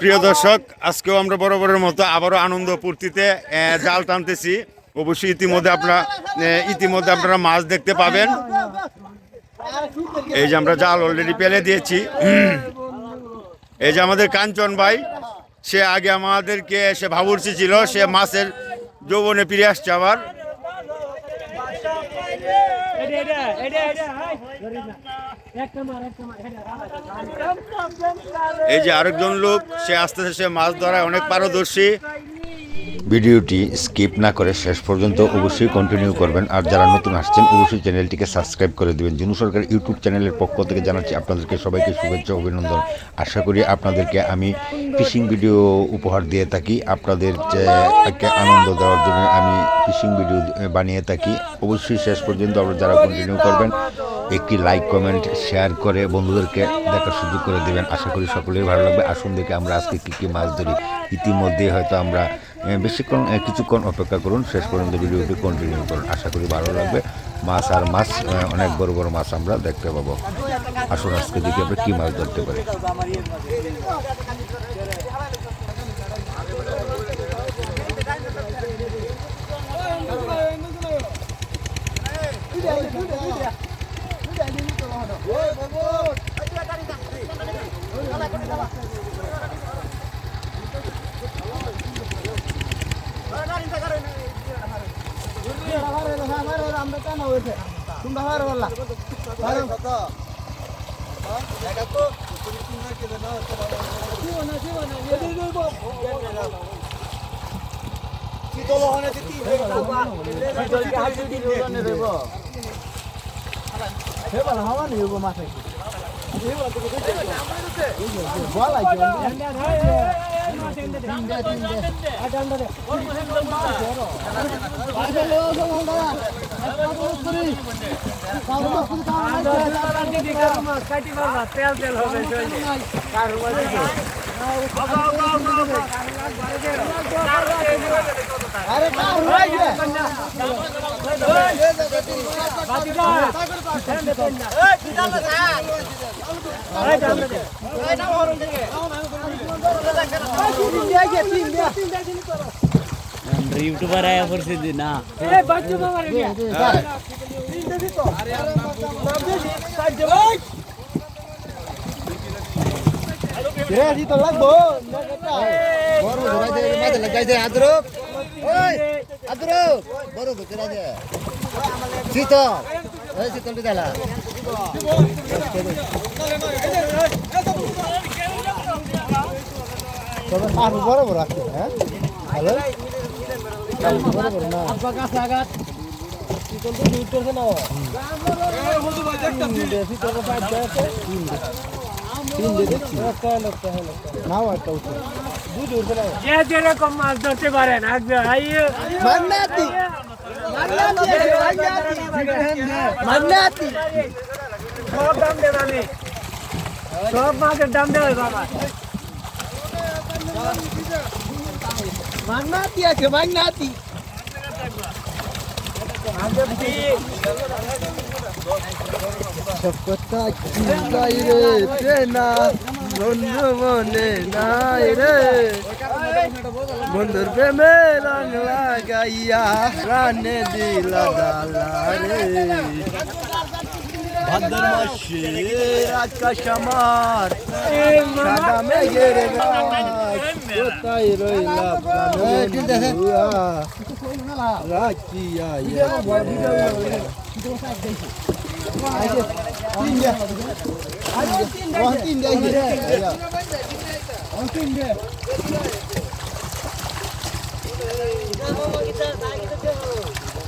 প্রিয় দর্শক, আজকেও আমরা বরাবরের মতো আবারও আনন্দ ফুর্তিতে জাল টানতেছি। অবশ্যই ইতিমধ্যে আপনারা ইতিমধ্যে আপনারা মাছ দেখতে পাবেন। এই যে আমরা জাল অলরেডি পেলে দিয়েছি। এই যে আমাদের কাঞ্চন ভাই, সে আগে আমাদেরকে, সে ভাবুরচি ছিল, সে মাছের যৌবনে ফিরে আসছে আবার। এই যে আরেকজন লোক সে আস্তে আস্তে মাছ ধরায় অনেক পারদর্শী। ভিডিওটি স্কিপ না করে শেষ পর্যন্ত অবশ্যই কন্টিনিউ করবেন। আর যারা নতুন আসছেন, অবশ্যই চ্যানেলটিকে সাবস্ক্রাইব করে দেবেন। জুনু সরকার ইউটিউব চ্যানেলের পক্ষ থেকে জানাচ্ছি আপনাদেরকে সবাইকে শুভেচ্ছা, অভিনন্দন। আশা করি আপনাদেরকে আমি ফিশিং ভিডিও উপহার দিয়ে থাকি। আপনাদের যে আনন্দ দেওয়ার জন্য আমি ফিশিং ভিডিও বানিয়ে থাকি। অবশ্যই শেষ পর্যন্ত আপনারা যারা কন্টিনিউ করবেন, একটি লাইক কমেন্ট শেয়ার করে বন্ধুদেরকে দেখার সুযোগ করে দেবেন। আশা করি সকলেই ভালো লাগবে। আসুন দেখে আমরা আজকে কী কী মাছ ধরি। ইতিমধ্যেই হয়তো আমরা বেশিক্ষণ কিছুক্ষণ অপেক্ষা করুন, শেষ পর্যন্ত ভিডিওটি কন্টিনিউ করুন। আশা করি ভালো লাগবে। মাছ আর মাছ অনেক বড় বড় মাছ আমরা দেখতে পাবো। আসুন আজকে দেখি আমরা কী মাছ ধরতে পারি। আমরা কেন হয়েছে তোমরা হার বললা শীতল হলে হাওয়া নিয়ে মাথায় বলা তেল তেল হবে ধরা দে মাঝে লাগাইছে আদরক ওই আদরক বড় ধরা দে শীতল ওই শীতলটি দেলা তবে আর বড় বড় আছে হ্যাঁ হ্যালো বড় বড় না শীতল তো দুধ করছে না শীতল পাঁচ আছে তিন দিয়ে দেখছি নাও একটা উঠে দুধ উঠবে না যে যেরকম মাছ ধরতে পারেন আসবে আইয়ে। মান্নাতি। মান্নাতি। সব দাম দেন আমি সব মাছের দাম বাবা। মান্নাতি আছে মান্নাতি মনে নাই রে? বন্ধুর প্রেমে রং লাগাইয়া প্রাণে দিলা ভাদ্র মাসে আকাশ আমার সাদা মেঘের কোথায় রইলা রাখিয়া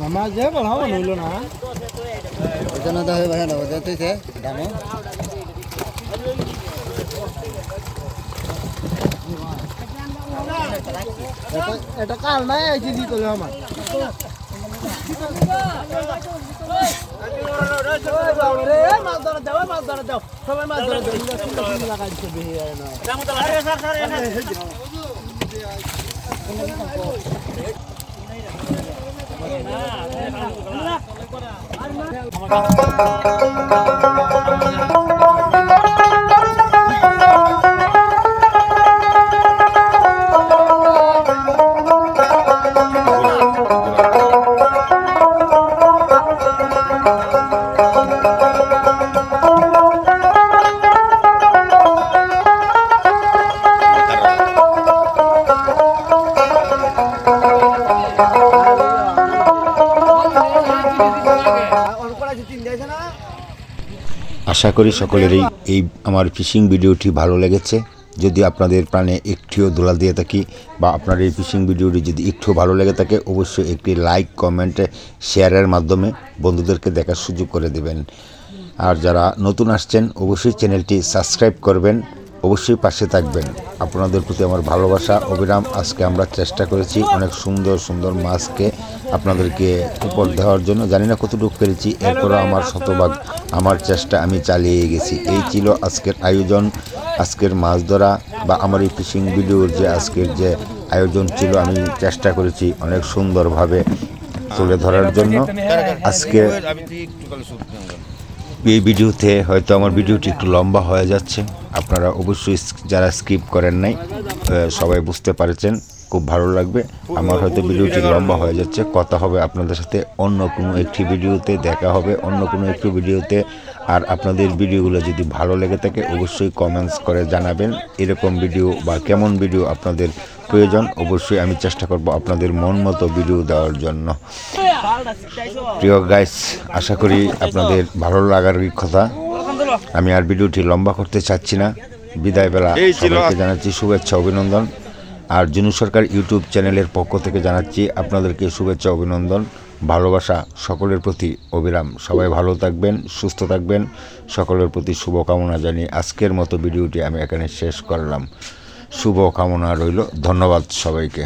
মামা যে বলা হইল না। ওজন দা হয়ে ভাই না ওজন তুইছে দামো। এটা কাল নাই আইছি দি তোলে আমার মাছ ধরা দাও মাছ ধরা দাও সবাই মাছ ধরা দাও লাগাই দিচ্ছে Thank you. আশা করি সকলেরই এই আমার ফিশিং ভিডিওটি ভালো লেগেছে। যদি আপনাদের প্রাণে একটিও দোলা দিয়ে থাকি বা আপনার এই ফিশিং ভিডিওটি যদি একটু ভালো লেগে থাকে, অবশ্যই একটি লাইক, কমেন্ট, শেয়ারের মাধ্যমে বন্ধুদেরকে দেখার সুযোগ করে দেবেন। আর যারা নতুন আসছেন, অবশ্যই চ্যানেলটি সাবস্ক্রাইব করবেন। অবশ্যই পাশে থাকবেন। আপনাদের প্রতি আমার ভালোবাসা, অবিরাম। আজকে আমরা চেষ্টা করেছি অনেক সুন্দর সুন্দর মাছকে আপনাদেরকে উপর দেওয়ার জন্য। জানি না কতটুকু পেরেছি, এরপরও আমার শতভাগ আমার চেষ্টা, আমি চালিয়ে গেছি। এই ছিল আজকের আয়োজন, আজকের মাছ ধরা বা আমার এই ফিশিং ভিডিওর যে আজকের যে আয়োজন ছিল, আমি চেষ্টা করেছি অনেক সুন্দরভাবে তুলে ধরার জন্য। আজকে এই ভিডিওতে হয়তো আমার ভিডিওটি একটু লম্বা হয়ে যাচ্ছে। আপনারা অবশ্যই যারা স্কিপ করেন নাই সবাই বুঝতে পারছেন, খুব ভালো লাগবে। আমার হয়তো ভিডিওটি লম্বা হয়ে যাচ্ছে, কথা হবে আপনাদের সাথে অন্য কোনো একটি ভিডিওতে, দেখা হবে অন্য কোনো একটি ভিডিওতে। আর আপনাদের ভিডিওগুলো যদি ভালো লেগে থাকে, অবশ্যই কমেন্টস করে জানাবেন, এরকম ভিডিও বা কেমন ভিডিও আপনাদের প্রয়োজন, অবশ্যই আমি চেষ্টা করব আপনাদের মন মতো ভিডিও দেওয়ার জন্য। প্রিয় গাইস আশা করি আপনাদের ভালো লাগার কথা। আমি আর ভিডিওটি লম্বা করতে চাচ্ছি না। বিদায় বেলা সবাইকে জানাচ্ছি শুভেচ্ছা অভিনন্দন। আর জুনু সরকার ইউটিউব চ্যানেলের পক্ষ থেকে জানাচ্ছি আপনাদেরকে শুভেচ্ছা অভিনন্দন ভালোবাসা সকলের প্রতি অবিরাম। সবাই ভালো থাকবেন সুস্থ থাকবেন। সকলের প্রতি শুভকামনা জানিয়ে আজকের মতো ভিডিওটি আমি এখানে শেষ করলাম। শুভ কামনা রইল। ধন্যবাদ সবাইকে।